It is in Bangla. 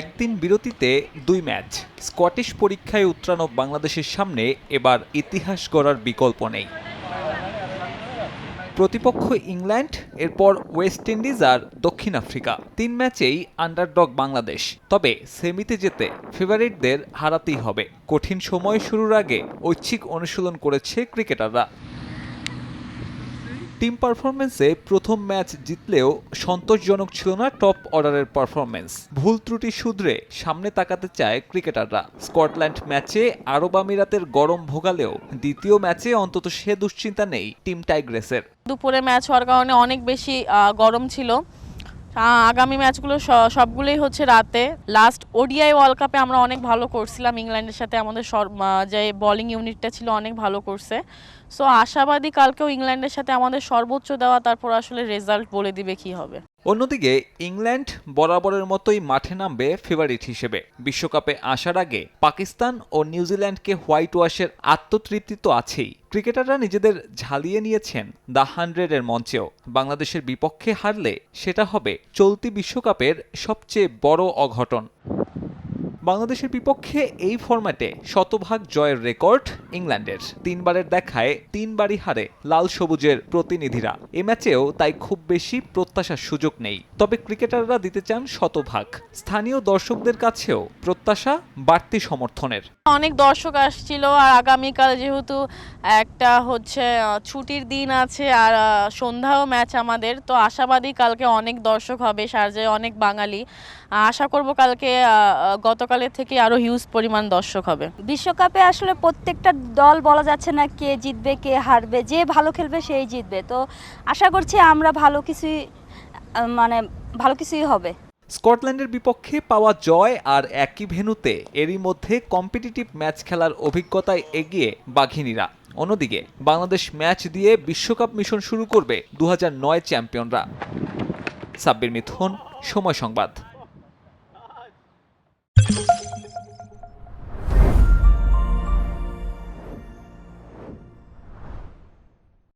একদিন বিরতিতে দুই ম্যাচ। স্কটিশ পরীক্ষায় উত্রানো বাংলাদেশের সামনে এবার ইতিহাস গড়ার বিকল্প নেই। প্রতিপক্ষ ইংল্যান্ড, এরপর ওয়েস্ট ইন্ডিজ আর দক্ষিণ আফ্রিকা। তিন ম্যাচেই আন্ডারডগ বাংলাদেশ। তবে সেমিতে যেতে ফেভারিটদের হারাতেই হবে। কঠিন সময় শুরুর আগে ঐচ্ছিক অনুশীলন করেছে ক্রিকেটাররা। টিম পারফরমেন্সে প্রথম ম্যাচ জিতলেও সন্তোষজনক ছিল না টপ অর্ডারের পারফরমেন্স ভুল ত্রুটি শুধরে সামনে তাকাতে চায় ক্রিকেটাররা। স্কটল্যান্ড ম্যাচে আরব আমিরাতের গরম ভোগালেও দ্বিতীয় ম্যাচে অন্তত সে দুশ্চিন্তা নেই টিম টাইগ্রেসের। দুপুরে ম্যাচ হওয়ার কারণে অনেক বেশি গরম ছিল। আগামী ম্যাচগুলো সবগুলোই হচ্ছে রাতে। লাস্ট ওডিআই ওয়ার্ল্ড কাপে আমরা অনেক ভালো করছিলাম ইংল্যান্ডের সাথে। আমাদের যে বোলিং ইউনিটটা ছিল অনেক ভালো করছে। সো আশাবাদী কালকেও ইংল্যান্ডের সাথে আমাদের সর্বোচ্চ দেওয়া, তারপর আসলে রেজাল্ট বলে দিবে কি হবে। অন্যদিকে, ইংল্যান্ড বরাবরের মতোই মাঠে নামবে ফেভারিট হিসেবে। বিশ্বকাপে আসার আগে পাকিস্তান ও নিউজিল্যান্ডকে হোয়াইট ওয়াশের আত্মতৃপ্তি তো আছেই। ক্রিকেটাররা নিজেদের ঝালিয়ে নিয়েছেন দ্য হান্ড্রেডের মঞ্চেও। বাংলাদেশের বিপক্ষে হারলে সেটা হবে চলতি বিশ্বকাপের সবচেয়ে বড় অঘটন। বাংলাদেশের বিপক্ষে এই ফরম্যাটে শতভাগ জয়ের রেকর্ড ইংল্যান্ডের। তিনবারের দেখায় তিনবারই হারে লাল সবুজের প্রতিনিধিরা। এ ম্যাচেও তাই খুব বেশি প্রত্যাশার সুযোগ নেই। তবে ক্রিকেটাররা দিতে চান শতভাগ। স্থানীয় দর্শকদের কাছেও প্রত্যাশা বাড়তি সমর্থনের। অনেক দর্শক আসছিল আর আগামীকাল যেহেতু একটা হচ্ছে ছুটির দিন আছে আর সন্ধ্যাও ম্যাচ আমাদের তো আশাবাদী কালকে অনেক দর্শক হবে সার্জায় অনেক বাঙালি। আশা করব কালকে আহ, গতকালের থেকে আরও হিউজ পরিমাণ দর্শক হবে। বিশ্বকাপে আসলে প্রত্যেকটা দল বলা যাচ্ছে না কে জিতবে কে হারবে যে ভালো খেলবে সেই জিতবে। তো আশা করছি আমরা ভালো কিছুই মানে ভালো কিছুই হবে। স্কটল্যান্ডের বিপক্ষে পাওয়া জয় আর একই ভেন্যুতে এরই মধ্যে কম্পিটিটিভ ম্যাচ খেলার অভিজ্ঞতায় এগিয়ে বাঘিনীরা। অন্যদিকে বাংলাদেশ ম্যাচ দিয়ে বিশ্বকাপ মিশন শুরু করবে দুহাজার নয় চ্যাম্পিয়নরা সাব্বির মিথুন সময় সংবাদ।